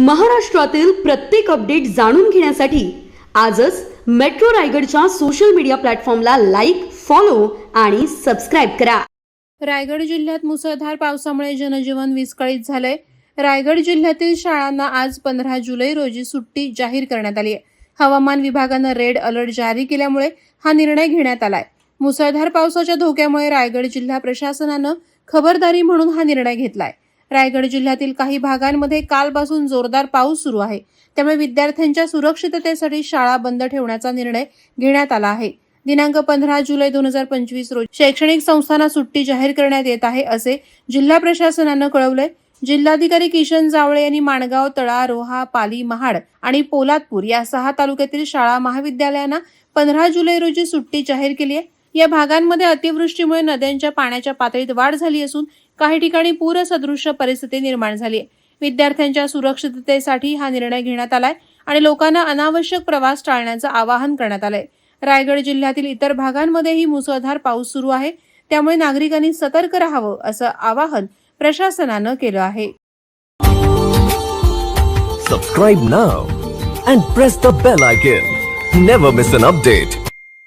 महाराष्ट्रातील प्रत्येक अपडेट जाणून घेण्यासाठी आजच मेट्रो रायगडच्या सोशल मीडिया प्लॅटफॉर्मला लाईक फॉलो आणि सबस्क्राईब करा. रायगड जिल्ह्यात मुसळधार पावसामुळे जनजीवन विस्कळीत झालंय. रायगड जिल्ह्यातील शाळांना आज पंधरा जुलै रोजी सुट्टी जाहीर करण्यात आली आहे. हवामान विभागानं रेड अलर्ट जारी केल्यामुळे हा निर्णय घेण्यात आलाय. मुसळधार पावसाच्या धोक्यामुळे रायगड जिल्हा प्रशासनानं खबरदारी म्हणून हा निर्णय घेतलाय. रायगड जिल्ह्यातील काही भागांमध्ये कालपासून जोरदार पाऊस सुरू आहे. त्यामुळे विद्यार्थ्यांच्या सुरक्षिततेसाठी शाळा बंद ठेवण्याचा निर्णय घेण्यात आला आहे. दिनांक पंधरा जुलै दोन हजार पंचवीस रोजी शैक्षणिक संस्थांना सुट्टी जाहीर करण्यात येत आहे असे जिल्हा प्रशासनानं कळवलंय. जिल्हाधिकारी किशन जावळे यांनी माणगाव तळा रोहा पाली महाड आणि पोलादपूर या सहा तालुक्यातील शाळा महाविद्यालयांना पंधरा जुलै रोजी सुट्टी जाहीर केली आहे. या भागांमध्ये अतिवृष्टीमुळे नद्यांच्या पाण्याच्या पातळीत वाढ झाली असून काही ठिकाणी पूरसदृश्य परिस्थिती निर्माण झाली आहे. विद्यार्थ्यांच्या सुरक्षिततेसाठी हा निर्णय घेण्यात आलाय आणि लोकांना अनावश्यक प्रवास टाळण्याचं आवाहन करण्यात आलंय. रायगड जिल्ह्यातील इतर भागांमध्येही मुसळधार पाऊस सुरू आहे. त्यामुळे नागरिकांनी सतर्क राहावं असं आवाहन प्रशासनानं केलं आहे. Subscribe now and press the bell icon never miss an update